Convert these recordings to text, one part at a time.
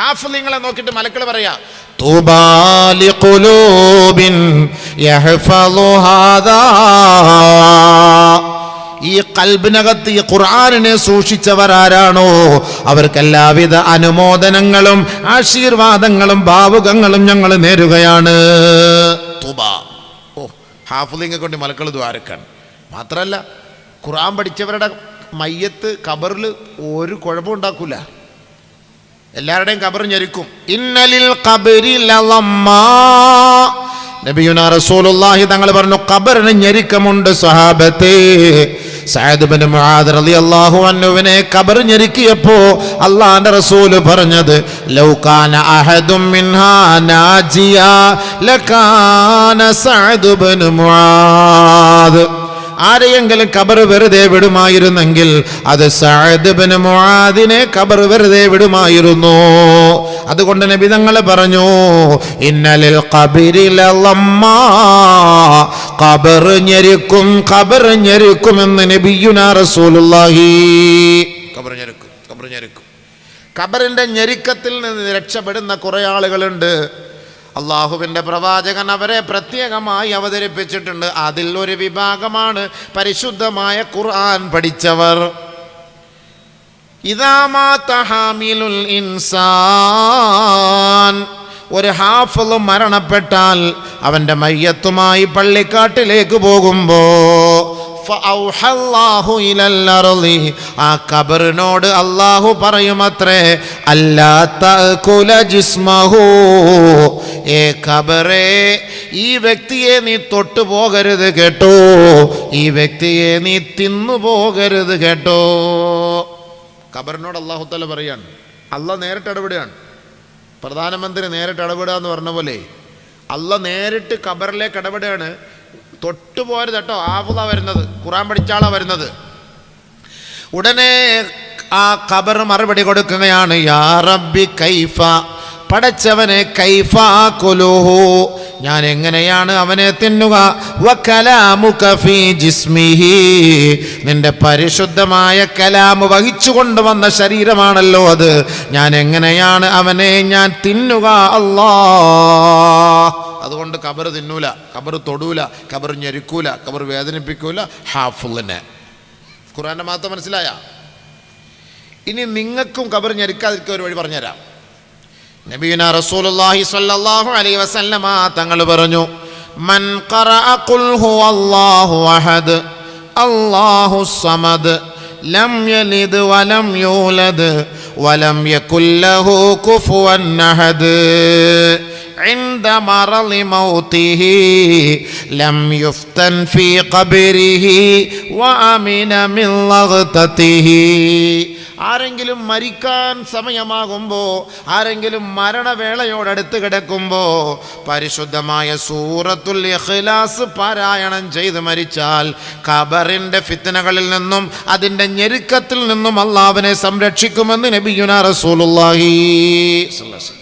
ഹാഫിലിങ്ങളെ നോക്കിയിട്ട് മലക്കൾ പറയാ ഈ കൽബിനകത്ത് ഈ ഖുർആാനിനെ സൂക്ഷിച്ചവരാരാണോ? അവർക്കെല്ലാവിധ അനുമോദനങ്ങളും ആശീർവാദങ്ങളും ഭാവുകങ്ങളും ഞങ്ങൾ നേരുകയാണ്. തുബ. കൊണ്ട് മലക്കൾ ദ്വാരക്കാണ്. മാത്രമല്ല ഖുർആൻ പഠിച്ചവരുടെ മയ്യത്ത് കബറിൽ ഒരു കുഴപ്പമുണ്ടാക്കൂല. എല്ലാവരുടെയും കബർ ഞെരുക്കും. ഇന്നലിൽ. നബിയുനാ റസൂലുള്ളാഹി തങ്ങൾ പറഞ്ഞു കബറിന് ഞെരുക്കമുണ്ട് ബിൻ മുആദ് റളിയല്ലാഹു അൻഹുവിനെ ഞെരുക്കിയപ്പോ റസൂൽ പറഞ്ഞത് ലൗകാന അഹദും മിൻഹാ നാജിയ ലകാന മുആദ്. ആരെയെങ്കിലും കബർ വെറുതെ വിടുമായിരുന്നെങ്കിൽ അത് സഅദ് ബിൻ മുആദിനെ കബർ വെറുതെ വിടുമായിരുന്നു. അതുകൊണ്ട് നബി തങ്ങൾ പറഞ്ഞു ഇന്നലിൽ കബിരിലമ്മ കബർ ഞെരുക്കും ഖബർ ഞെരുക്കും നബിയുന നബിയുനാ റസൂലുള്ളാഹി. കബർ ഞെരുക്കും കബർ ഞെരുക്കും. കബറിന്റെ ഞെരുക്കത്തിൽ നിന്ന് രക്ഷപ്പെടുന്ന കുറേ ആളുകളുണ്ട്. അള്ളാഹുവിന്റെ പ്രവാചകൻ അവരെ പ്രത്യേകമായി അവതരിപ്പിച്ചിട്ടുണ്ട് അതിൽ ഒരു വിഭാഗമാണ് പരിശുദ്ധമായ ഖുർആൻ പഠിച്ചവർ ഇൻസാൻ ഒരു ഹാഫിൾ മരണപ്പെട്ടാൽ അവന്റെ മയ്യത്തുമായി പള്ളിക്കാട്ടിലേക്ക് പോകുമ്പോ ഫഔഹല്ലാഹു ഇലൽ അർളി. ആ കബറിനോട് അള്ളാഹു പറയുമത്രേ അല്ലാ തഅകുല ജിസ്മഹു. ഏ കബറേ ഈ വ്യക്തിയെ നീ തൊട്ടു പോകരുത് കേട്ടോ. ഈ വ്യക്തിയെ നീ തിന്നു പോകരുത് കേട്ടോ. കബറിനോട് അള്ളാഹു തല പറയാണ്. അല്ല നേരിട്ട് ഇടപെടുകയാണ്. പ്രധാനമന്ത്രി നേരിട്ട് ഇടപെടുക എന്ന് പറഞ്ഞ പോലെ അല്ല നേരിട്ട് കബറിലേക്ക് ഇടപെടുകയാണ്. തൊട്ടു പോരുത് കേട്ടോ. ആവുക വരുന്നത്. ഖുറാൻ പഠിച്ചാളാ വരുന്നത്. ഉടനെ ആ ഖബർ മറുപടി കൊടുക്കുകയാണ് യാ റബ്ബി കൈഫ പടച്ചവനെ കൈഫാ ഞാൻ എങ്ങനെയാണ് അവനെ തിന്നുക? വക്കലാമു കഫി ജിസ്മിഹി. നിന്റെ പരിശുദ്ധമായ കലാമ് വഹിച്ചു കൊണ്ടുവന്ന ശരീരമാണല്ലോ അത്. ഞാൻ എങ്ങനെയാണ് അവനെ ഞാൻ തിന്നുക? അല്ലാ അതുകൊണ്ട് കബർ തിന്നൂല കബർ തൊടൂല കബർ ഞെരുക്കൂല കബർ വേദനിപ്പിക്കൂല. ഹാഫുള്ളിനെ ഖുറാന്റെ മാത്രം മനസ്സിലായ? ഇനി നിങ്ങൾക്കും കബർ ഞെരുക്കാതിരിക്കുക ഒരു വഴി പറഞ്ഞുതരാം. നബീന റസൂലുള്ളാഹി സ്വല്ലല്ലാഹു അലൈഹി വസല്ലമ തങ്ങൾ പറഞ്ഞു മൻ ഖറഅ ഖുൽ ഹുവല്ലാഹു അഹദ് അല്ലാഹു സമദ് ലം യലിദ് വലം യൂലദ് വലം യകുൽ ലഹു കുഫുവൻ അഹദ്. عند مرض موته لم يفتن في قبره وأمن من لغتته ആരെങ്കിലും മരിക്കാൻ സമയമാകുമ്പോൾ ആരെങ്കിലും മരണവേളയോടടുത്ത് കിടക്കുമ്പോൾ പരിശുദ്ധമായ സൂറത്തുൽ ഇഖ്ലാസ് പാരായണം ചെയ്ത് മരിച്ചാൽ ഖബറിൻ്റെ ഫിത്തനകളിൽ നിന്നും അതിൻ്റെ ഞെരുക്കത്തിൽ നിന്നും അള്ളാവിനെ സംരക്ഷിക്കുമെന്ന് നബിയുന റസൂലുള്ളാഹി സ്വല്ലല്ലാഹു അലൈഹി വസല്ലം.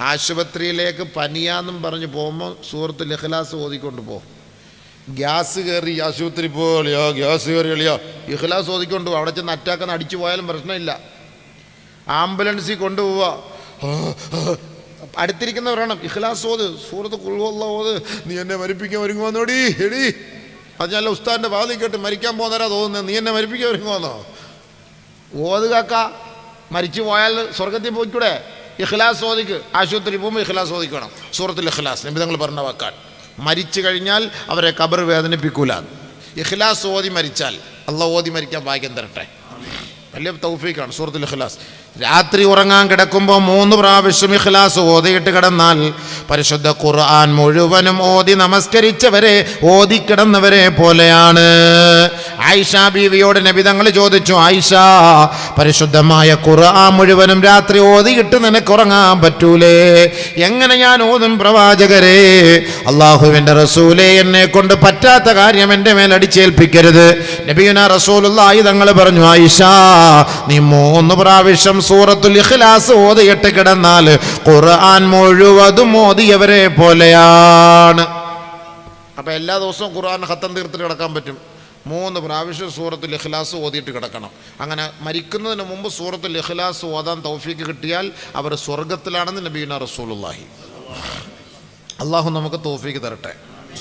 ആശുപത്രിയിലേക്ക് പനിയാന്നും പറഞ്ഞ് പോകുമ്പോൾ സുഹൃത്ത് ലഹ്ലാസ് ഓതിക്കൊണ്ട് പോകും. ഗ്യാസ് കയറി ആശുപത്രി പോലെയോ ഗ്യാസ് കയറിയോ ഇഹ്ലാസ് ഓതിക്കൊണ്ട് പോകും. അവിടെ ചെന്ന് അറ്റാക്കുന്ന അടിച്ചു പോയാലും പ്രശ്നമില്ല. ആംബുലൻസിൽ കൊണ്ടുപോവാ അടുത്തിരിക്കുന്നവരാണ്. ഇഹ്ലാസ് ഓത്. സൂറത്ത് കുളുവല്ല ഓത്. നീ എന്നെ മരിപ്പിക്കാൻ ഒരുങ്ങുവന്നോടി? എടി. അത് ഞാൻ ഉസ്താദിന്റെ വാതി കേട്ട് മരിക്കാൻ പോകുന്നവരാ തോന്നുന്നത്. നീ എന്നെ മരിപ്പിക്കാൻ ഒരുങ്ങുവന്നോ? ഓത് കാക്ക. മരിച്ചു പോയാൽ സ്വർഗത്തിൽ പോയിക്കൂടെ? ഇഖ്ലാസ് ഓതിക്ക് ആശുപത്രി പോകുമ്പോൾ ഇഖ്ലാസ് ഓതിക്കണം സൂറത്തിൽ ഇഖ്ലാസ്. നബി തങ്ങൾ പറഞ്ഞ വാക്കാൻ മരിച്ചു കഴിഞ്ഞാൽ അവരെ കബർ വേദനിപ്പിക്കൂല. ഇഖ്ലാസ് ഓതി മരിച്ചാൽ അള്ള ഓതി മരിക്കാൻ ഭാഗ്യം തരട്ടെ. വലിയ തൗഫീഖാണ് സൂറത്തുൽ ഇഖ്ലാസ്. രാത്രി ഉറങ്ങാൻ കിടക്കുമ്പോൾ മൂന്ന് പ്രാവശ്യം ഇഖ്ലാസ് ഓതിയിട്ട് കിടന്നാൽ പരിശുദ്ധ ഖുർആൻ മുഴുവനും ഓതി നമസ്കരിച്ചവരെ ഓതി കിടന്നവരെ പോലെയാണ്. ആയിഷ ബീവിയോട് നബിതങ്ങൾ ചോദിച്ചു ആയിഷ പരിശുദ്ധമായ ഖുർആൻ മുഴുവനും രാത്രി ഓതിയിട്ട് നിനക്ക് ഉറങ്ങാൻ പറ്റൂലേ? എങ്ങനെ ഞാൻ ഓതും പ്രവാചകരെ? അള്ളാഹുവിന്റെ റസൂലെ എന്നെ കൊണ്ട് പറ്റാത്ത കാര്യം എന്റെ മേൽ അടിച്ചേൽപ്പിക്കരുത്. നബിയുന റസൂലുള്ള ആയുധങ്ങൾ പറഞ്ഞു ആയിഷ നീ മൂന്ന് പ്രാവശ്യം സൂറത്തുൽ ഇഖ്ലാസ് ഓതിയിട്ട് കിടന്നാൽ ഖുർആൻ മുഴുവതും ഓതിയവരെ പോലെയാണ്. അപ്പൊ എല്ലാ ദിവസവും ഖുർആൻ ഖത്തം തീർത്തിട്ട് കിടക്കാൻ പറ്റും. മൂന്ന് പ്രാവശ്യം സൂറത്തുൽ ഇഖ്ലാസ് ഓതിയിട്ട് കിടക്കണം. അങ്ങനെ മരിക്കുന്നതിന് മുമ്പ് സൂറത്തുൽ ഇഖ്ലാസ് ഓതാൻ തൗഫീക്ക് കിട്ടിയാൽ അവർ സ്വർഗത്തിലാണെന്ന് നബീന റസൂലുള്ളാഹി. അള്ളാഹു നമുക്ക് തോഫീക്ക് തരട്ടെ.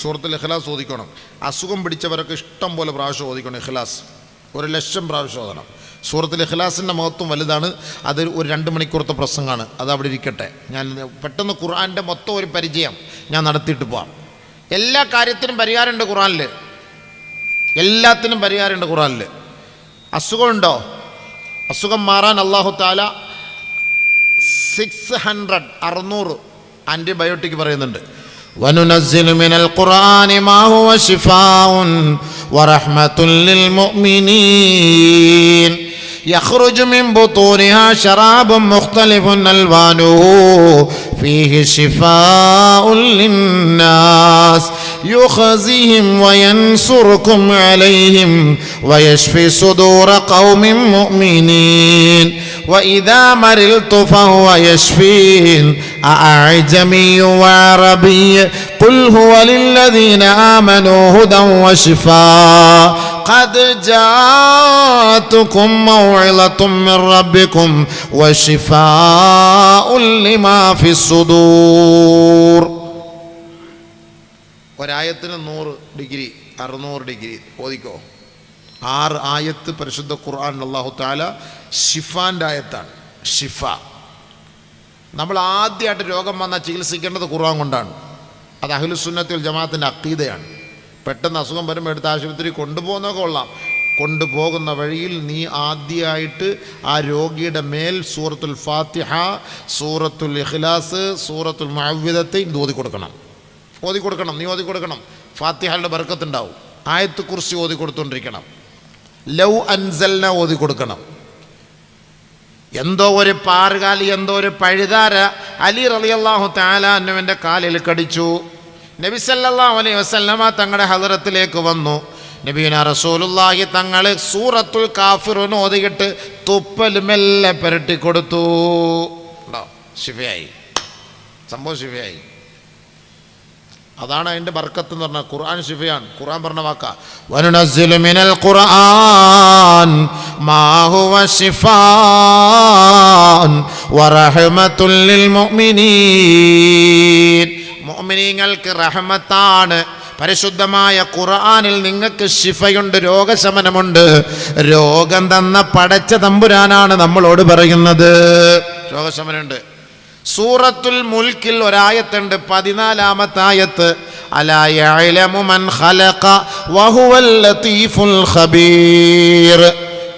സൂറത്തുൽ ഇഖ്ലാസ് ഓതിക്കണം. അസുഖം പിടിച്ചവരൊക്കെ ഇഷ്ടം പോലെ പ്രാവശ്യം ഓതിക്കണം ഇഖ്ലാസ്. ഒരു ലക്ഷം പ്രാവശ്യം ഓതണം. സൂറത്തുൽ ഇഖ്ലാസിൻ്റെ മഹത്വം വലുതാണ് അത് ഒരു രണ്ട് മണിക്കൂറത്തെ പ്രസംഗമാണ് അത് അവിടെ ഇരിക്കട്ടെ ഞാൻ പെട്ടെന്ന് ഖുർആൻ്റെ മൊത്തം ഒരു പരിചയം ഞാൻ നടത്തിയിട്ട് പോവാം എല്ലാ കാര്യത്തിനും പരിഹാരമുണ്ട് ഖുർആനിൽ എല്ലാത്തിനും പരിഹാരമുണ്ട് ഖുർആനിൽ അസുഖമുണ്ടോ അസുഖം മാറാൻ അള്ളാഹു താല സിക്സ് ഹൺഡ്രഡ് അറുന്നൂറ് ആൻറ്റിബയോട്ടിക് പറയുന്നുണ്ട് وننزل من القرآن ما هو شفاء ورحمة للمؤمنين يخرج من بطونها شراب مختلف ألوانه. فيه شفاء للناس. يخزيهم وينصركم عليهم ويشفي صدور قوم مؤمنين. وإذا مرضت فهو يشفين. أعجمي وعربي؟ قل هو للذين آمنوا هدى وشفاء. قد جاءتكم موعظة من ربكم وشفاء لما في الصدور ഒരായത്തിന് നൂറ് ഡിഗ്രി അറുന്നൂറ് ഡിഗ്രി ഓതിക്കോ ആറ് ആയത്ത് പരിശുദ്ധ ഖുർആൻ അള്ളാഹു താല ഷിഫാൻ്റെ ആയത്താണ് ഷിഫ നമ്മൾ ആദ്യമായിട്ട് രോഗം വന്നാൽ ചികിത്സിക്കേണ്ടത് ഖുർആൻ കൊണ്ടാണ് അത് അഖിലുസുന്നത്തിൽ ജമാഅത്തിൻ്റെ അക്കീതയാണ് പെട്ടെന്ന് അസുഖം വരുമ്പോൾ എടുത്ത് ആശുപത്രി കൊണ്ടുപോകുന്ന കൊള്ളാം. കൊണ്ടുപോകുന്ന വഴിയിൽ നീ ആദ്യമായിട്ട് ആ രോഗിയുടെ മേൽ സൂറത്തുൽ ഫാത്തിഹ സൂറത്തുൽ ഇഖ്ലാസ് സൂറത്തുൽ മഹവിധത്തെയും ഓതി കൊടുക്കണം. ഓതി കൊടുക്കണം നീ ഓതി കൊടുക്കണം. ഫാത്തിഹയുടെ ബർക്കത്തുണ്ടാവും. ആയത്ത് കുറിച്ച് ഓതി കൊടുത്തുകൊണ്ടിരിക്കണം ലൗ അൻസൽന ഓതി കൊടുക്കണം. എന്തോ ഒരു പാറുകാലി എന്തോ ഒരു പഴുതാര അലി റളിയല്ലാഹു താലാന്നുവിന്റെ കാലിൽ കടിച്ചു. നബിസല്ലാ അലൈ വസല്ലമ തങ്ങളുടെ ഹദറത്തിലേക്ക് വന്നു. നബീന റസൂലുല്ലാഹി തങ്ങൾ സൂറത്തുൽ കാഫിറുന് ഓതിയിട്ട് തുപ്പൽ മെല്ലെ പുരട്ടി കൊടുത്തു. ശിവയായി സംഭവം ശിവയായി അതാണ് അതിന്റെ ബർക്കത്ത് എന്ന് പറഞ്ഞാൽ ഖുർആൻ ശിഫയാണ്. ഖുർആൻ പറഞ്ഞ വാക്ക. മിനൽ ഖുർആൻ വറഹ്മത്തുൽ ലിൽ മുഅ്മിനീൻ. മോമിനിങ്ങൾക്ക് റഹമത്താണ്. പരിശുദ്ധമായ ഖുർആനിൽ നിങ്ങൾക്ക് ശിഫയുണ്ട് രോഗശമനമുണ്ട്. രോഗം തന്ന പടച്ച തമ്പുരാനാണ് നമ്മളോട് പറയുന്നത്. രോഗശമനമുണ്ട്. സൂറത്തുൽ മുൽക്കിൽ ഒരായത്തുണ്ട് പതിനാലാമത്തെ ആയത്ത് അലാ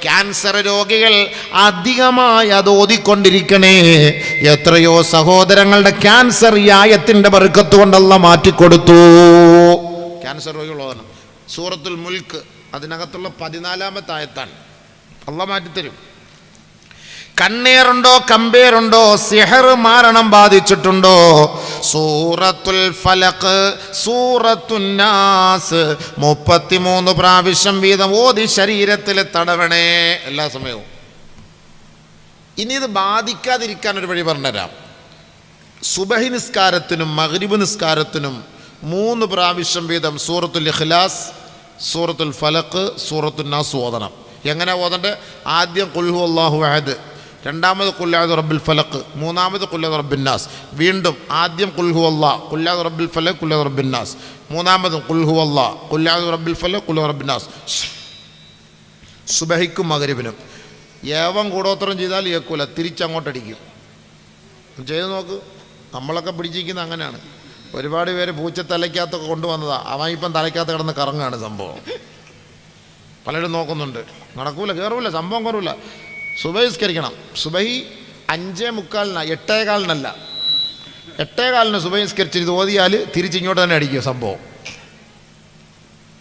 ക്യാൻസർ രോഗികൾ അധികമായി അത് ഓതിക്കൊണ്ടിരിക്കണേ. എത്രയോ സഹോദരങ്ങളുടെ ക്യാൻസർ യായത്തിന്റെ ബർക്കത്ത് കൊണ്ടല്ല മാറ്റിക്കൊടുത്തു. ക്യാൻസർ രോഗികളുള്ളതാണ് സൂറത്തുൽ മുൽക്ക് അതിനകത്തുള്ള പതിനാലാമത്തെ ആയത്താണ്. അള്ള മാറ്റിത്തരും. കണ്ണീറുണ്ടോ കമ്പേറുണ്ടോ സിഹർ മാരണം ബാധിച്ചിട്ടുണ്ടോ? സൂറത്തുൽ ഫലക്ക് സൂറത്തുന്നാസ് മുപ്പത്തിമൂന്ന് പ്രാവശ്യം വീതം ഓതി ശരീരത്തിൽ തടവണേ. എല്ലാ സമയവും. ഇനി ഇത് ബാധിക്കാതിരിക്കാൻ ഒരു വഴി പറഞ്ഞുതരാം. സുബഹി നിസ്കാരത്തിനും മഹരിബ് നിസ്കാരത്തിനും മൂന്ന് പ്രാവശ്യം വീതം സൂറത്തുൽ ഇഖ്ലാസ് സൂറത്തുൽ ഫലക്ക് സൂറത്തുൽ നാസ് ഓതണം. എങ്ങനെ ഓതണ്ടേ? ആദ്യം കുൽഹു അള്ളാഹു അഹദ്. രണ്ടാമത് കുല്ലാദ് റബ്ബിൽ ഫലക്ക് മൂന്നാമത് കുല്ലാദ് റബ്ബിന്നാസ് വീണ്ടും ആദ്യം കുൽഹു അല്ലാ കുല്ലാദ് റബ്ബിൽ ഫലക്ക് കുല്ലാദ് റബ്ബിന്നാസ് മൂന്നാമതും കുൽഹു അല്ലാ കുല്ലാദ് റബ്ബിൽ ഫലക്ക് കുല്ലാദ് റബ്ബിന്നാസ് സുബഹിക്കും മകരിബിനും ഏവം കൂടോത്രം ചെയ്താൽ ഏക്കൂല തിരിച്ചങ്ങോട്ടടിക്കും. ചെയ്ത് നോക്ക് നമ്മളൊക്കെ പിടിച്ചിരിക്കുന്ന അങ്ങനെയാണ്. ഒരുപാട് പേര് പൂച്ച തലയ്ക്കകത്തൊക്കെ കൊണ്ടുവന്നതാണ് അവൻ ഇപ്പം തലയ്ക്കകത്ത് കിടന്ന് കറങ്ങാണ് സംഭവം. പലരും നോക്കുന്നുണ്ട്. നടക്കൂല കയറൂല സംഭവം കയറൂല സുബഹിസ്കരിക്കണം. സുബഹി അഞ്ചേ മുക്കാലിന എട്ടേ കാലിനല്ല. എട്ടേ കാലിന് സുബഹിസ്കരിച്ച് ഇത് ഓതിയാൽ തിരിച്ചിങ്ങോട്ട് തന്നെ അടിക്കും സംഭവം.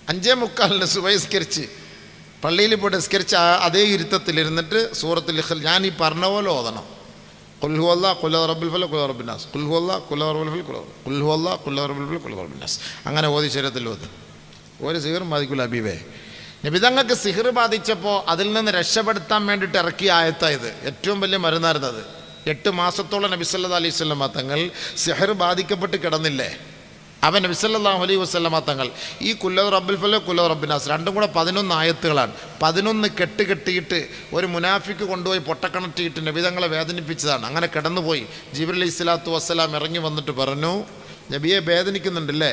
അഞ്ചേ മുക്കാലിന് സുബഹിസ്കരിച്ച് പള്ളിയിൽ പോയിട്ട് നിസ്കരിച്ച് അതേ സൂറത്തിൽ ഇഖ്ൽ ഞാൻ ഈ പറഞ്ഞ പോലെ ഓതണം. കുൽഹുവല്ല കുലറബുൽ ഫല കുല റബ്ബിനാസ് കുൽഹുവല്ല കുല്ല റബ്ബിൽ ഫൽ കുല കുൽഹുവല്ല കുലറബുൽ ഫൽ കുല റബ്ബിനാസ് അങ്ങനെ ഓതി ശരീരത്തിൽ ഓത്. ഒരു സിഹറും ബാധിക്കില്ല അബീബേ. നിബിതങ്ങൾക്ക് സിഹർ ബാധിച്ചപ്പോൾ അതിൽ നിന്ന് രക്ഷപ്പെടുത്താൻ വേണ്ടിയിട്ട് ഇറക്കിയ ആയത്തായത് ഏറ്റവും വലിയ മരുന്നായിരുന്നത്. എട്ട് മാസത്തോളം നബി സല്ലല്ലാഹു അലൈഹി വസല്ലമ തങ്ങൾ സിഹർ ബാധിക്കപ്പെട്ട് കിടന്നില്ലേ? അവൻ നബിസല്ലാഹു അലൈഹി വസ്ലമ തങ്ങൾ ഈ കുല്ലത് റബ്ബുൽ ഫല്ല കുല്ലത് റബ്ബിനാസ് രണ്ടും കൂടെ പതിനൊന്ന് ആയത്തുകളാണ്. പതിനൊന്ന് കെട്ട് കെട്ടിയിട്ട് ഒരു മുനാഫിക്ക് കൊണ്ടുപോയി പൊട്ടക്കണറ്റിയിട്ട് നബിതങ്ങളെ വേദനിപ്പിച്ചതാണ്. അങ്ങനെ കിടന്നുപോയി. ജിബിർ അലൈഹി സ്വലാത്തു വസ്സലാം ഇറങ്ങി വന്നിട്ട് പറഞ്ഞു നബിയെ വേദനിക്കുന്നുണ്ടല്ലേ?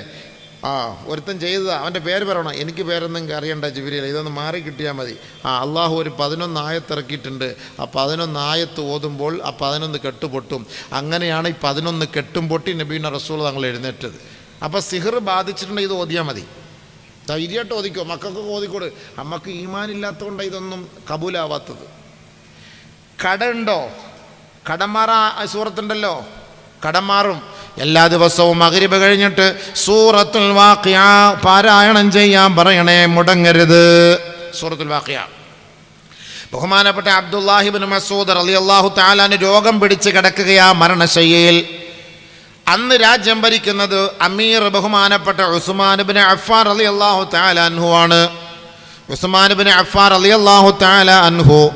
ആ ഒരുത്തൻ ചെയ്തതാ. അവന്റെ പേര് പറയണം. എനിക്ക് പേരൊന്നും അറിയണ്ട ജിബിരിയിൽ ഇതൊന്ന് മാറി കിട്ടിയാൽ മതി. ആ അള്ളാഹു ഒരു പതിനൊന്ന് ആയത്ത് ഇറക്കിയിട്ടുണ്ട് ആ പതിനൊന്ന് ആയത്ത് ഓതുമ്പോൾ ആ പതിനൊന്ന് കെട്ടുപൊട്ടും. അങ്ങനെയാണ് ഈ പതിനൊന്ന് കെട്ടും പൊട്ടി നബീന റസൂൾ തങ്ങൾ എഴുന്നേറ്റത്. അപ്പോൾ സിഹർ ബാധിച്ചിട്ടുണ്ടെങ്കിൽ ഇത് ഓതിയാൽ മതി. ധൈര്യമായിട്ട് ഓതിക്കോ. മക്കൾക്ക് ഓതിക്കോട്. അമ്മയ്ക്ക് ഈമാനില്ലാത്തതുകൊണ്ട് ഇതൊന്നും കബൂലാവാത്തത്. കട ഉണ്ടോ സൂറത്തുണ്ടല്ലോ. കടം മാറും. എല്ലാ ദിവസവും മകരിബ് കഴിഞ്ഞിട്ട് സൂറത്തുൽ വാഖിയ പാരായണം ചെയ്യാൻ പറയണേ മുടങ്ങരുത്. സൂറത്തുൽ വാഖിയ. ബഹുമാനപ്പെട്ട അബ്ദുല്ലാഹിബിൻ മസൂദ് അലി അള്ളാഹു താലാന് രോഗം പിടിച്ച് കിടക്കുകയാ മരണശയ്യയിൽ. അന്ന് രാജ്യം ഭരിക്കുന്നത് അമീർ ബഹുമാനപ്പെട്ട ഉസ്മാനുബിൻ അഫാർ അലി അള്ളാഹു താലാൻഹു ആണ്. ഉസ്മാനുബിൻ അഫാർ അലി അള്ളാഹു താല അൻഹു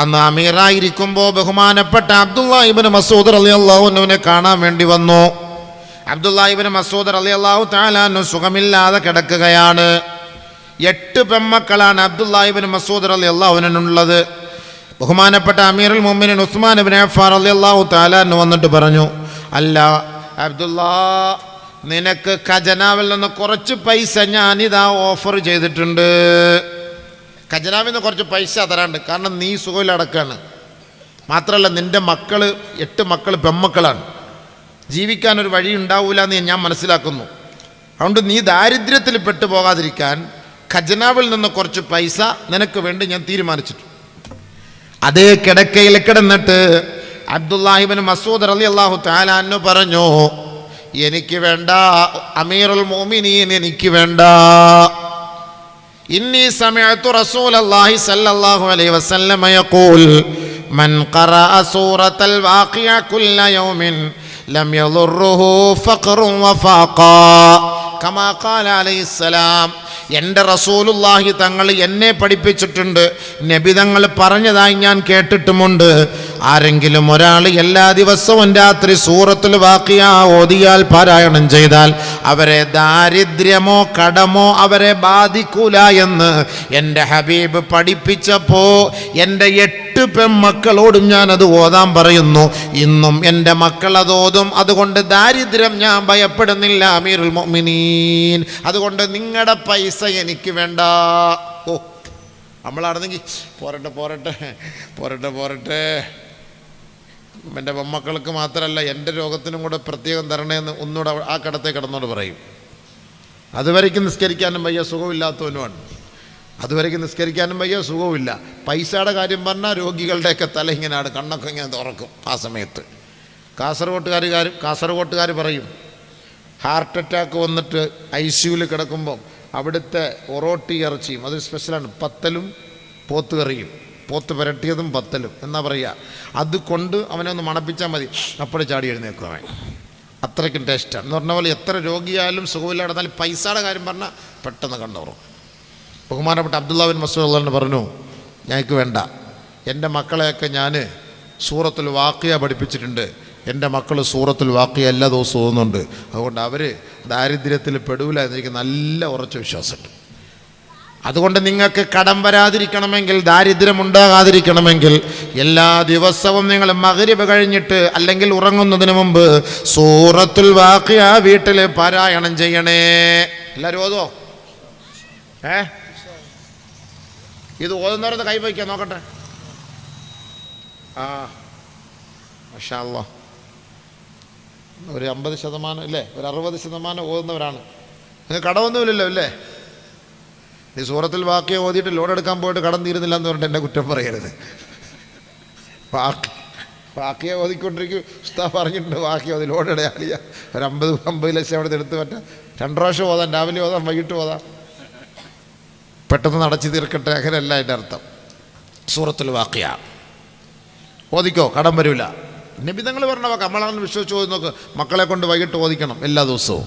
അന്ന് അമീറായിരിക്കുമ്പോൾ ബഹുമാനപ്പെട്ട അബ്ദുല്ലാഹിബിൻ മസൂദ് അലി അള്ളാഹുനുവിനെ കാണാൻ വേണ്ടി വന്നു. അബ്ദുല്ലാഹിബിൻ മസൂദ് അലി അള്ളാഹു താലാനു സുഖമില്ലാതെ കിടക്കുകയാണ്. എട്ട് പെമ്മക്കളാണ് അബ്ദുല്ലാഹിബിൻ മസൂദ് അലി അള്ളാഹുവിനുള്ളത് ബഹുമാനപ്പെട്ട അമീറുൽ മുമ്മിൻ ഉസ്മാൻ ഇബിൻ അഫാർ അലി അള്ളാഹു താലാനു വന്നിട്ട് പറഞ്ഞു അല്ല അബ്ദുല്ലാ നിനക്ക് ഖജനാവിൽ നിന്ന് കുറച്ച് പൈസ ഞാനിതാ ഓഫർ ചെയ്തിട്ടുണ്ട്. ഖജനാവിൽ നിന്ന് കുറച്ച് പൈസ തരാണ്ട്. കാരണം നീ സുഖയിലടക്കാണ് മാത്രമല്ല നിന്റെ മക്കൾ എട്ട് മക്കൾ പെമ്മക്കളാണ് ജീവിക്കാൻ ഒരു വഴി ഉണ്ടാവില്ല എന്ന് ഞാൻ മനസ്സിലാക്കുന്നു. അതുകൊണ്ട് നീ ദാരിദ്ര്യത്തിൽ പെട്ടു പോകാതിരിക്കാൻ ഖജനാവിൽ നിന്ന് കുറച്ച് പൈസ നിനക്ക് വേണ്ടി ഞാൻ തീരുമാനിച്ചിട്ടു. അതേ കിടക്കയിൽ കിടന്നിട്ട് അബ്ദുല്ലാഹിബിൻ മസൂദ് അലി അള്ളാഹു താലാന്നു പറഞ്ഞു എനിക്ക് വേണ്ട അമീറുൽ മോമിനീൻ എനിക്ക് വേണ്ട. ഇന്നി സമയത്തു റസൂൽ അള്ളാഹി സല്ലല്ലാഹു അലൈഹി വസല്ലമ യഖൂൽ മൻ ഖറഅ സൂറത്തൽ വാഖിയ കുല്ല യൗമിൻ يضره فقر وفاقا كما കമാ ഖാല السلام എന്റെ റസൂലുല്ലാഹി തങ്ങൾ എന്നെ പഠിപ്പിച്ചിട്ടുണ്ട് നബി തങ്ങൾ പറഞ്ഞതായി ഞാൻ കേട്ടിട്ടുമുണ്ട്. ആരെങ്കിലും ഒരാൾ എല്ലാ ദിവസവും രാത്രി സൂറത്തിൽ വാക്കിയ ഓതിയാൽ പാരായണം ചെയ്താൽ അവരെ ദാരിദ്ര്യമോ കടമോ അവരെ ബാധിക്കൂല എന്ന് എന്റെ ഹബീബ് പഠിപ്പിച്ചപ്പോൾ എന്റെ എട്ട് പെൺമക്കളോടും ഞാൻ അത് ഓതാൻ പറയുന്നു. ഇന്നും എന്റെ മക്കൾ അത് ഓതും അതുകൊണ്ട് ദാരിദ്ര്യം ഞാൻ ഭയപ്പെടുന്നില്ല അമീറുൽ മൊമിനീൻ അതുകൊണ്ട് നിങ്ങളുടെ പൈസ എനിക്ക് വേണ്ട. ഓ നമ്മളാണെന്നെങ്കിൽ പോരട്ടെ പോരട്ടെ പോരട്ടെ പോരട്ടെ. എന്റെ മക്കൾക്ക് മാത്രമല്ല എന്റെ രോഗത്തിനും കൂടെ പ്രത്യേകം തരണേന്ന് ഒന്നുകൂടെ ആ കടത്തെ കിടന്നോട് പറയും. അതുവരേക്കും നിസ്കരിക്കാനും വയ്യ സുഖമില്ലാത്തവനുമാണ്. അതുവരയ്ക്ക് നിസ്കരിക്കാനും വയ്യ സുഖവുമില്ല. പൈസയുടെ കാര്യം പറഞ്ഞാൽ രോഗികളുടെയൊക്കെ തല ഇങ്ങനെയാണ് കണ്ണൊക്കെ ഇങ്ങനെ തുറക്കും ആ സമയത്ത്. കാസർഗോട്ടുകാർ കാസർഗോട്ടുകാർ പറയും ഹാർട്ട് അറ്റാക്ക് വന്നിട്ട് ഐ സിയുവിൽ കിടക്കുമ്പം അവിടുത്തെ ഒറോട്ടി ഇറച്ചിയും അത് സ്പെഷ്യലാണ് പത്തലും പോത്തുകറിയും. പോത്ത് പുരട്ടിയതും പത്തലും. എന്നാ പറയുക അത് കൊണ്ട് അവനെ ഒന്ന് മണപ്പിച്ചാൽ മതി. അപ്പോഴേ ചാടി എഴുന്നേക്കും അവൻ. അത്രയ്ക്കും ടേസ്റ്റാണ് എന്ന് പറഞ്ഞ പോലെ എത്ര രോഗിയായാലും സുഖമില്ലാതെ നടന്നാലും പൈസയുടെ കാര്യം പറഞ്ഞാൽ പെട്ടെന്ന് കണ്ടോറും ബഹുമാനപ്പെട്ട അബ്ദുല്ലാബിൻ മസൂദ് പറഞ്ഞു ഞങ്ങൾക്ക് വേണ്ട. എന്റെ മക്കളെയൊക്കെ ഞാൻ സൂറത്തിൽ വാക്കിയ പഠിപ്പിച്ചിട്ടുണ്ട്. എന്റെ മക്കൾ സൂറത്തിൽ വാക്കിയ എല്ലാ ദിവസവും തോന്നുന്നുണ്ട് അതുകൊണ്ട് അവർ ദാരിദ്ര്യത്തിൽ പെടൂല എന്നെനിക്ക് നല്ല ഉറച്ച വിശ്വാസമുണ്ട്. അതുകൊണ്ട് നിങ്ങൾക്ക് കടം വരാതിരിക്കണമെങ്കിൽ ദാരിദ്ര്യം ഉണ്ടാകാതിരിക്കണമെങ്കിൽ എല്ലാ ദിവസവും നിങ്ങൾ മകരിവ് കഴിഞ്ഞിട്ട് അല്ലെങ്കിൽ ഉറങ്ങുന്നതിന് മുമ്പ് സൂറത്തുൽ വാക്കിയ വീട്ടിൽ പാരായണം ചെയ്യണേ. എല്ലാവരും ഓതോ ഏ? ഇത് ഓതുന്നവരത് കൈവയ്ക്ക നോക്കട്ടെ. ആ. ഒരു അമ്പത് ശതമാനം ഇല്ലേ? ഒരു അറുപത് ശതമാനം ഓതുന്നവരാണ്. കടമൊന്നുമില്ലല്ലോ അല്ലേ ഈ സൂറത്തിൽ വാക്കിയ ഓതിയിട്ട് ലോൺ എടുക്കാൻ പോയിട്ട് കടം തീരുന്നില്ല എന്ന് പറഞ്ഞിട്ട് എന്നെ കുറ്റം പറയരുത്. വാക്കിയെ ഓതിക്കൊണ്ടിരിക്കും. ഉസ്താ പറഞ്ഞിട്ടുണ്ട് വാക്കി ഓതി ലോൺ ഇടയാളിയ ഒരു അമ്പത് അമ്പത് ലക്ഷം അവിടെ എടുത്ത് പറ്റാം. രണ്ട് പ്രാവശ്യം ഓതാം രാവിലെ ഓതാം വൈകിട്ട് ഓതാം. പെട്ടെന്ന് നടച്ചു തീർക്കട്ടെ അങ്ങനെയല്ല അതിന്റെ അർത്ഥം. സൂറത്തിൽ വാക്കിയ ഓദിക്കോ കടം വരില്ല നിബിധങ്ങൾ പറഞ്ഞ വാക്ക് നമ്മളാണ് വിശ്വസിച്ച് ഓതി നോക്ക്. മക്കളെ കൊണ്ട് വൈകിട്ട് ഓദിക്കണം എല്ലാ ദിവസവും.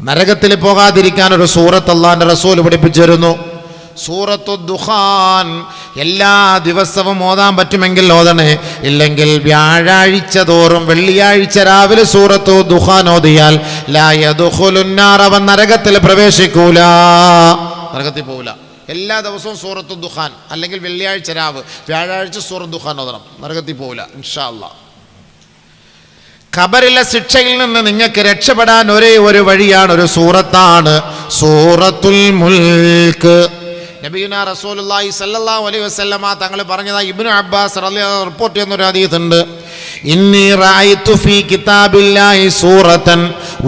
നരകത്തിൽ പോകാതിരിക്കാൻ ഒരു സൂറത്ത് അള്ളാന്റെ റസൂൽ പഠിപ്പിച്ചിരുന്നു സൂറത്തു ദുഹാൻ എല്ലാ ദിവസവും ഓതാൻ പറ്റുമെങ്കിൽ ഓതണേ. ഇല്ലെങ്കിൽ വ്യാഴാഴ്ച തോറും വെള്ളിയാഴ്ച രാവിലെ സൂറത്തു ദുഹാൻ ഓതിയാൽ ലായതുഹുലുന്നാർ അവൻ നരകത്തിൽ പ്രവേശിക്കൂല. നരകത്തിൽ പോവില്ല. എല്ലാ ദിവസവും സൂറത്തു ദുഹാൻ അല്ലെങ്കിൽ വെള്ളിയാഴ്ച രാവ് വ്യാഴാഴ്ച സൂറത്ത് ദുഹാൻ ഓതണം. നരകത്തിൽ പോവില്ല ഇൻഷാ അല്ലാ ഖബറിലെ ശിക്ഷയിൽ നിന്ന് നിങ്ങൾക്ക് രക്ഷപ്പെടാൻ ഒരേ ഒരു വഴിയാണ് ഒരു സൂറത്താണ്. സൂറത്തുൽ മുൽക്ക്. നബീന റസൂലുള്ളാഹി സല്ലല്ലാഹു അലൈഹി വസല്ലമ തങ്ങൾ പറഞ്ഞതാ ഇബ്നു അബ്ബാസ് റളിയല്ലാഹു റിപ്പോർട്ട് ചെയ്യുന്ന ഒരു ഹദീസ് ഉണ്ട്. ഇന്നി റഅയ്തു ഫീ കിതാബില്ലാഹി സൂറതൻ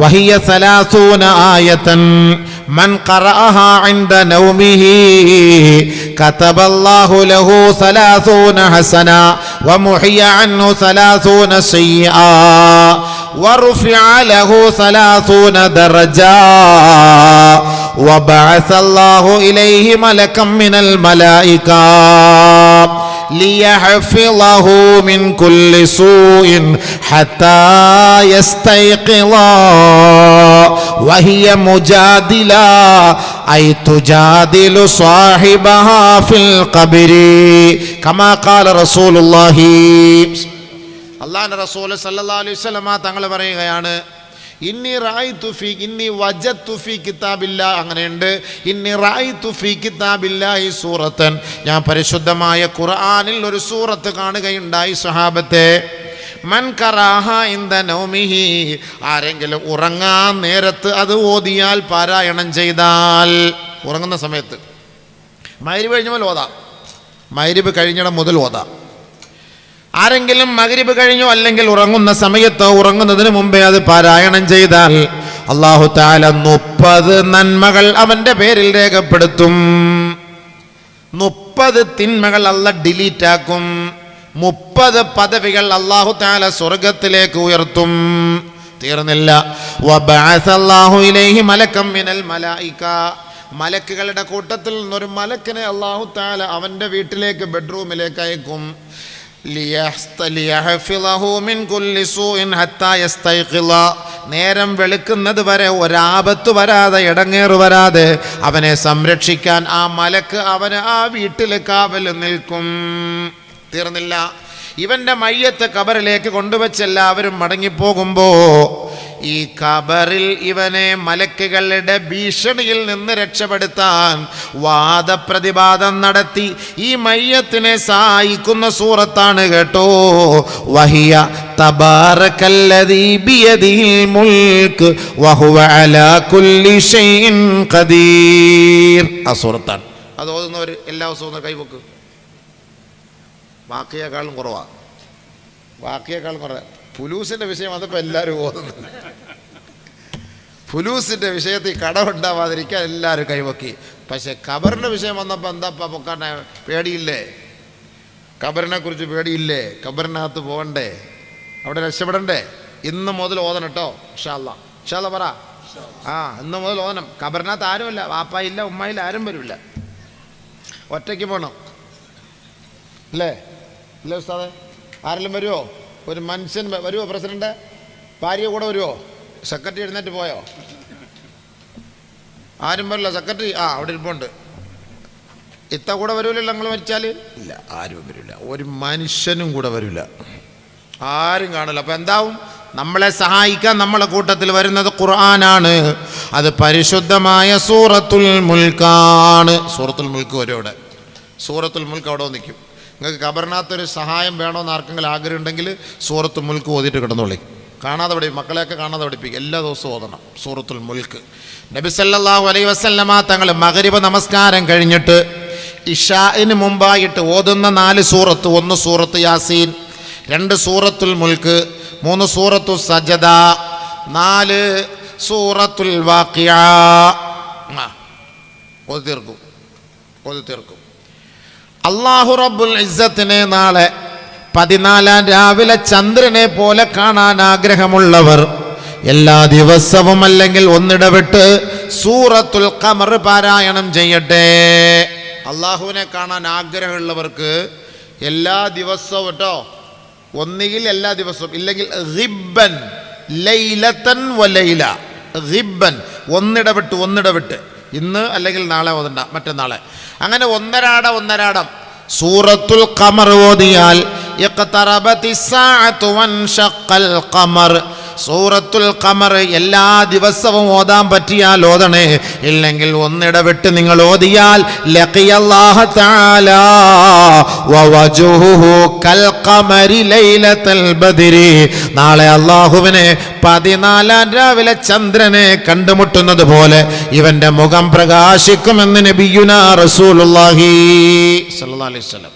വഹിയ 30 ആയതൻ മൻ ഖറഅഹാ ഇൻദ നൗമിഹി കതബല്ലാഹു ലഹു 30 ഹസന ومحي عنه ثلاثون سيئا ورفع له ثلاثون درجة وبعث الله إليه ملكا من الملائكة ليحفظه من كل سوء حتى يستيقظ وهي مجادلة أي تجادل صاحبها في القبر كما قال رسول الله അള്ളാഹുന്റെ റസൂൽ സല്ലല്ലാഹു അലൈഹി വസല്ലമ തങ്ങൾ പറയുകയാണ് ഇന്നി റായിത്തു ഫീ ഇന്നി വജത്തു ഫീ കിതാബില്ല അങ്ങനെയുണ്ട് ഇന്നി റായിത്തു ഫീ കിതാബില്ലാഹി സൂറത്തൻ ഞാൻ പരിശുദ്ധമായ ഖുർആനിൽ ഒരു സൂറത്ത് കാണുകയുണ്ടായി സ്വഹാബത്തെ മൻ ഇൻ ഇന്ദ നൗമിഹി. ആരെങ്കിലും ഉറങ്ങാൻ നേരത്ത് അത് ഓതിയാൽ പാരായണം ചെയ്താൽ. ഉറങ്ങുന്ന സമയത്ത്. മൈരിബ് കഴിഞ്ഞ മുതൽ ഓതാം. മൈരിബ് കഴിഞ്ഞിടം മുതൽ ഓതാം. ആരെങ്കിലും മകരിബ് കഴിഞ്ഞോ അല്ലെങ്കിൽ ഉറങ്ങുന്ന സമയത്തോ ഉറങ്ങുന്നതിന് മുമ്പേ അത് പാരായണം ചെയ്താൽ അള്ളാഹു താല മുപ്പത് നന്മകൾ അവന്റെ പേരിൽ രേഖപ്പെടുത്തും. മുപ്പത് തിന്മകൾ അല്ല ഡിലീറ്റ് ആക്കും മുപ്പത് പദവികൾ അള്ളാഹു താല സ്വർഗത്തിലേക്ക് ഉയർത്തും. തീർന്നില്ല. മലക്കുകളുടെ കൂട്ടത്തിൽ നിന്നൊരു മലക്കിനെ അള്ളാഹു താല അവന്റെ വീട്ടിലേക്ക് ബെഡ്റൂമിലേക്ക് അയക്കും. നേരം വെളുക്കുന്നത് വരെ ഒരാപത്ത് വരാതെ ഇടങ്ങേറ് വരാതെ അവനെ സംരക്ഷിക്കാൻ ആ മലക്ക് അവന് ആ വീട്ടിൽ കാവൽ നിൽക്കും. തീർന്നില്ല. ഇവന്റെ മയ്യത്ത് കബറിലേക്ക് കൊണ്ടുവച്ച് എല്ലാവരും മടങ്ങിപ്പോകുമ്പോൾ ഈ കബറിൽ ഇവനെ മലക്കുകളുടെ ഭീഷണിയിൽ നിന്ന് രക്ഷപ്പെടുത്താൻ വാദപ്രതിവാദം നടത്തി ഈ മയ്യത്തിനെ സഹായിക്കുന്ന സൂറത്താണ് കേട്ടോ. വഹിയ മുൽക്ക് ആ സൂറത്താണ്. അത് ഓതുന്നവർ എല്ലാ ദിവസവും കൈവക്ക് ബാക്കിയേക്കാളും കുറവാണ് ബാക്കിയേക്കാളും കുറവാണ് ഫുലൂസിന്റെ വിഷയം അതിപ്പോൾ എല്ലാവരും ഓതുന്നുണ്ട് ഫുലൂസിന്റെ വിഷയത്തിൽ കടമുണ്ടാവാതിരിക്കാൻ എല്ലാവരും കൈവക്കി. പക്ഷേ ഖബറിന്റെ വിഷയം വന്നപ്പോൾ എന്താ പൊക്കാൻ പേടിയില്ലേ? ഖബറിനെ കുറിച്ച് പേടിയില്ലേ? ഖബറിനകത്ത് പോകണ്ടേ? അവിടെ രക്ഷപ്പെടണ്ടേ? ഇന്ന് മുതൽ ഓതണം കേട്ടോ ഇഷാല്ല ഇഷാല്ല പറ. ആ ഇന്ന് മുതൽ ഓതണം. ഖബറിനകത്ത് ആരുമില്ല. വാപ്പായില്ല ഉമ്മയില്ല ആരും വരില്ല. ഒറ്റയ്ക്ക് പോകണം അല്ലേ? ഇല്ലേ ഉസ്താദെ. ആരെങ്കിലും വരുമോ ഒരു മനുഷ്യൻ വരുമോ പ്രസിഡന്റ്? ഭാര്യ കൂടെ വരുമോ സെക്രട്ടറി എഴുന്നേറ്റ് പോയോ? ആരും വരില്ല. സെക്രട്ടറി ആ അവിടെ ഇരിപ്പുണ്ട്. ഇത്ത കൂടെ വരൂലല്ലോ നിങ്ങൾ മരിച്ചാൽ ഇല്ല ആരും വരില്ല. ഒരു മനുഷ്യനും കൂടെ വരില്ല. ആരും കാണില്ല. അപ്പം എന്താവും? നമ്മളെ സഹായിക്കാൻ നമ്മളെ കൂട്ടത്തിൽ വരുന്നത് ഖുർആനാണ്. അത് പരിശുദ്ധമായ സൂറത്തുൽ മുൽക്കാണ്. സൂറത്തുൽ മുൽക്ക് വരും അവിടെ. സൂറത്തുൽ മുൽക്ക് അവിടെ നിൽക്കും നിങ്ങൾക്ക് ഖബറിനകത്തൊരു സഹായം വേണമെന്ന് ആർക്കെങ്കിലും ആഗ്രഹം ഉണ്ടെങ്കിൽ സൂറത്ത് മുൽക്ക് ഓതിയിട്ട് കിടന്നോളി. കാണാതെ പഠി മക്കളെയൊക്കെ കാണാതെ പഠിപ്പിക്കും. എല്ലാ ദിവസവും ഓതണം സൂറത്തുൽ മുൽക്ക്. നബി സല്ലല്ലാഹു അലൈഹി വസല്ലമ തങ്ങൾ മഗ്രിബ് നമസ്കാരം കഴിഞ്ഞിട്ട് ഇഷാന് മുമ്പായിട്ട് ഓതുന്ന നാല് സൂറത്ത് ഒന്ന് സൂറത്ത് യാസീൻ രണ്ട് സൂറത്തുൽ മുൽക്ക് മൂന്ന് സൂറത്തു സജദ നാല് സൂറത്തുൽ വാക്കിയ ഓതി തീർക്കും. ഓതി തീർക്കും. അള്ളാഹു റബ്ബുൽ ഇസ്സത്തിനെ നാളെ പതിനാലാം രാവിലെ ചന്ദ്രനെ പോലെ കാണാൻ ആഗ്രഹമുള്ളവർ എല്ലാ ദിവസവും അല്ലെങ്കിൽ ഒന്നിടവിട്ട് സൂറത്തുൽ കമർ പാരായണം ചെയ്യട്ടെ. അള്ളാഹുവിനെ കാണാൻ ആഗ്രഹമുള്ളവർക്ക് എല്ലാ ദിവസവും കേട്ടോ ഒന്നുകിൽ എല്ലാ ദിവസവും ഇല്ലെങ്കിൽ റിബൻ ലൈലത്തൻ വലൈല റിബൻ ഒന്നിടവിട്ട് ഒന്നിടവിട്ട്. ഇന്ന് അല്ലെങ്കിൽ നാളെ ഓതണ്ട മറ്റന്നാളെ. അങ്ങനെ ഒന്നരാട ഒന്നരാടം. സൂറത്തുൽ ഖമർ ഓതിയാൽ ഖമർ. സൂറത്തുൽ ഖമർ എല്ലാ ദിവസവും ഓതാൻ പറ്റിയാൽ ഓതണേ. ഇല്ലെങ്കിൽ ഒന്നിടവിട്ട് നിങ്ങൾ ഓതിയാൽ നാളെ അള്ളാഹുവിനെ പതിനാലാം രാവിലെ ചന്ദ്രനെ കണ്ടുമുട്ടുന്നത് പോലെ ഇവന്റെ മുഖം പ്രകാശിക്കുമെന്ന് നബിയുന റസൂലുള്ളാഹി സ്വല്ലല്ലാഹി അലൈഹി വസല്ലം.